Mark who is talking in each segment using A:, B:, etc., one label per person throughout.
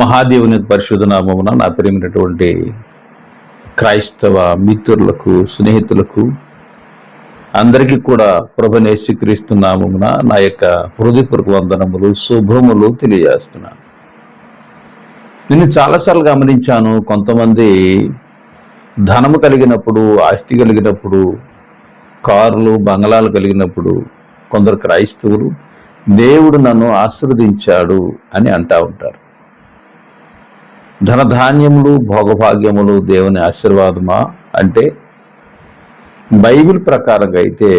A: మహాదేవుని పరిశుద్ధ నామమున నా ప్రేమైనటువంటి క్రైస్తవ మిత్రులకు స్నేహితులకు అందరికీ కూడా ప్రభనేశ్వరీస్తు నామమున నా యొక్క హృదయపూర్వక వందనములు శుభములు తెలియజేస్తున్నాను. నేను చాలాసార్లు గమనించాను కొంతమంది ధనము కలిగినప్పుడు ఆస్తి కలిగినప్పుడు కార్లు బంగళాలు కలిగినప్పుడు కొందరు క్రైస్తవులు దేవుడు నన్ను ఆశీర్వదించాడు అని అంటా ఉంటారు. ధనధాన్యములు భోగభాగ్యములు దేవుని ఆశీర్వాదమా? అంటే బైబిల్ ప్రకారంగా అయితే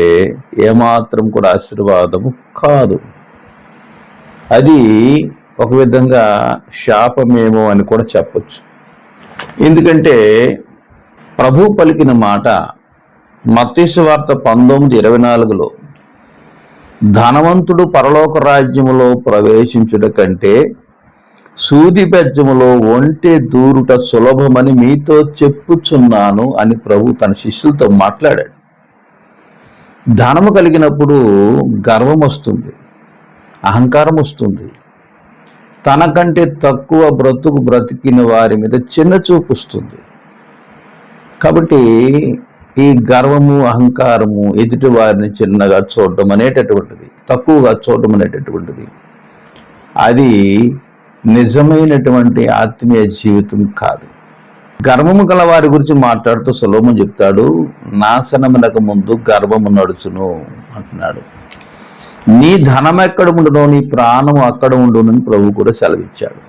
A: ఏమాత్రం కూడా ఆశీర్వాదము కాదు. అది ఒక విధంగా శాపమేమో అని కూడా చెప్పచ్చు. ఎందుకంటే ప్రభు పలికిన మాట మత్తీసు వార్త పంతొమ్మిది ఇరవై నాలుగులో ధనవంతుడు పరలోక రాజ్యములో ప్రవేశించుట కంటే సూది బెజ్జములో ఒంటే దూరుట సులభమని మీతో చెప్పుచున్నాను అని ప్రభు తన శిష్యులతో మాట్లాడాడు. ధనము కలిగినప్పుడు గర్వం వస్తుంది అహంకారం వస్తుంది. తనకంటే తక్కువ బ్రతుకు బ్రతికిన వారి మీద చిన్న చూపు వస్తుంది. కాబట్టి ఈ గర్వము అహంకారము ఎదుటి వారిని చిన్నగా చూడడం అనేటటువంటిది తక్కువగా చూడడం అనేటటువంటిది. అది నిజమైనటువంటి ఆత్మీయ జీవితం కాదు. గర్వము గల వారి గురించి మాట్లాడుతూ సులభం చెప్తాడు నాశనమునకు ముందు గర్వము నడుచును అంటున్నాడు. నీ ధనం ఎక్కడ ఉండను నీ ప్రాణం అక్కడ ఉండునని ప్రభు కూడా సెలవిచ్చాడు.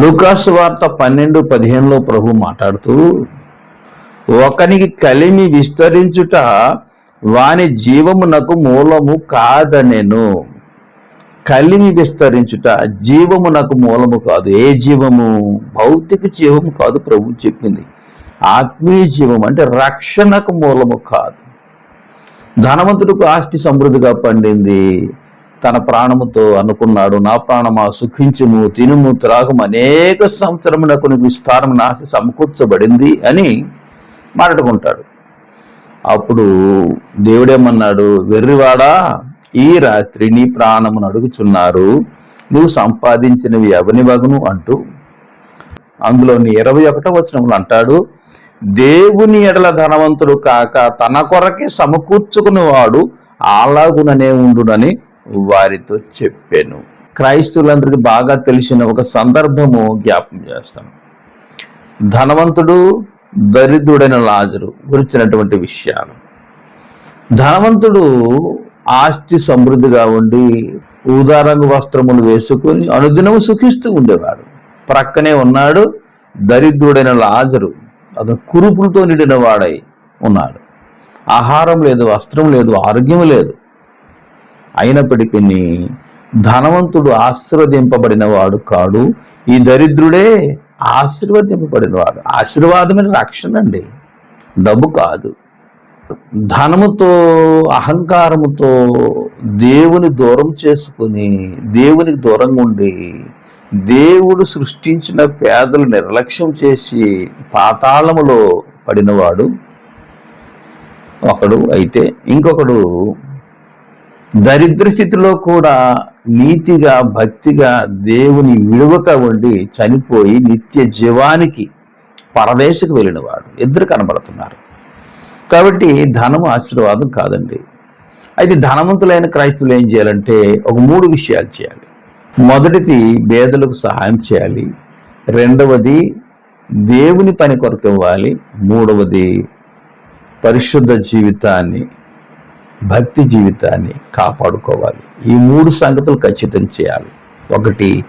A: లూకాసు వార్త పన్నెండు పదిహేనులో ప్రభు మాట్లాడుతూ ఒకనికి కలిమి విస్తరించుట వాని జీవమునకు మూలము కాదనేను. కలిమి విస్తరించుట జీవము నాకు మూలము కాదు. ఏ జీవము? భౌతిక జీవము కాదు ప్రభు చెప్పింది. ఆత్మీయ జీవం అంటే రక్షణకు మూలము కాదు. ధనవంతుడికి ఆస్తి సమృద్ధిగా పండింది. తన ప్రాణముతో అనుకున్నాడు. నా ప్రాణమా? సుఖించుము తినుము త్రాగము. అనేక సంవత్సరమునకు నాకు విస్తారం నాకు సమకూర్చబడింది అని మాట్లాడుకుంటాడు. అప్పుడు దేవుడేమన్నాడు వెర్రివాడా ఈ రాత్రి నీ ప్రాణమును అడుగుచున్నారు. నువ్వు సంపాదించినవి ఎవని వగును అంటూ అందులోని ఇరవై ఒకటో వచనములు అంటాడు దేవుని ఎడల ధనవంతుడు కాక తన కొరకే సమకూర్చుకునేవాడు అలాగుననే ఉండునని వారితో చెప్పాను. క్రైస్తవులందరికీ బాగా తెలిసిన ఒక సందర్భము జ్ఞాపం చేస్తాను. ధనవంతుడు దరిద్రుడైన లాజరు గురించినటువంటి విషయాలు. ధనవంతుడు ఆస్తి సమృద్ధిగా ఉండి ఊదారంగు వస్త్రములు వేసుకొని అనుదినము సుఖిస్తూ ఉండేవాడు. ప్రక్కనే ఉన్నాడు దరిద్రుడైన లాజరు. అతను కురుపులతో నిండిన వాడై ఉన్నాడు. ఆహారం లేదు వస్త్రం లేదు ఆరోగ్యం లేదు. అయినప్పటికీ ధనవంతుడు ఆశీర్వదింపబడిన వాడు కాడు. ఈ దరిద్రుడే ఆశీర్వదింపబడిన వాడు ఆశీర్వాదమైన రక్షణ అండి. డబ్బు కాదు. ధనముతో అహంకారముతో దేవుని దూరం చేసుకుని దేవునికి దూరంగా ఉండి దేవుడు సృష్టించిన పేదలు నిర్లక్ష్యం చేసి పాతాళములో పడినవాడు ఒకడు అయితే ఇంకొకడు దరిద్ర స్థితిలో కూడా నీతిగా భక్తిగా దేవుని విడువక ఉండి చనిపోయి నిత్య జీవానికి పరదేశకు వెళ్ళినవాడు. ఇద్దరు కనబడుతున్నారు. కాబట్టి ధనము ఆశీర్వాదం కాదండి. అయితే ధనవంతులైన క్రైస్తవులు ఏం చేయాలంటే ఒక మూడు విషయాలు చేయాలి. మొదటిది పేదలకు సహాయం చేయాలి. రెండవది దేవుని పని కొరకు ఇవ్వాలి. మూడవది పరిశుద్ధ జీవితాన్ని భక్తి జీవితాన్ని కాపాడుకోవాలి. ఈ మూడు సంగతులు ఖచ్చితం చేయాలి. ఒకటి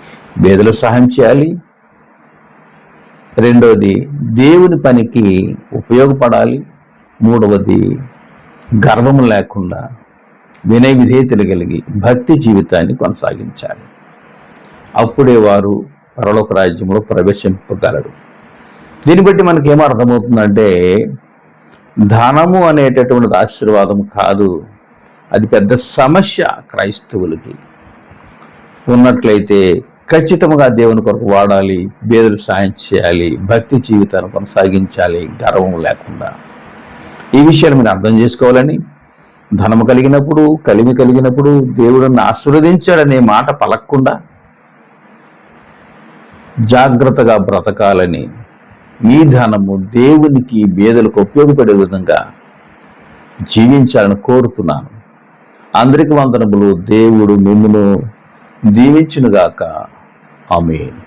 A: పేదలకు సహాయం చేయాలి. రెండవది దేవుని పనికి ఉపయోగపడాలి. మూడవది గర్వము లేకుండా వినయ విధేయతలు కలిగి భక్తి జీవితాన్ని కొనసాగించాలి. అప్పుడే వారు పరలోక రాజ్యంలో ప్రవేశింపగలరు. దీన్ని బట్టి మనకి ఏం అర్థమవుతుందంటే ధనము అనేటటువంటిది ఆశీర్వాదం కాదు అది పెద్ద సమస్య క్రైస్తవులకి. ఉన్నట్లయితే ఖచ్చితంగా దేవుని కొరకు వాడాలి బేదలు సాయం చేయాలి భక్తి జీవితాన్ని కొనసాగించాలి గర్వం లేకుండా. ఈ విషయాన్ని మీరు అర్థం చేసుకోవాలని ధనము కలిగినప్పుడు కలిమి కలిగినప్పుడు దేవుడు ఆశీర్వదించాడనే మాట పలక్కుండా జాగ్రత్తగా బ్రతకాలని ఈ ధనము దేవునికి బేదలకు ఉపయోగపడే విధంగా జీవించాలని కోరుతున్నాను. అందరికి వందనములు. దేవుడు మిమ్మును దీవించునుగాక. ఆమెను.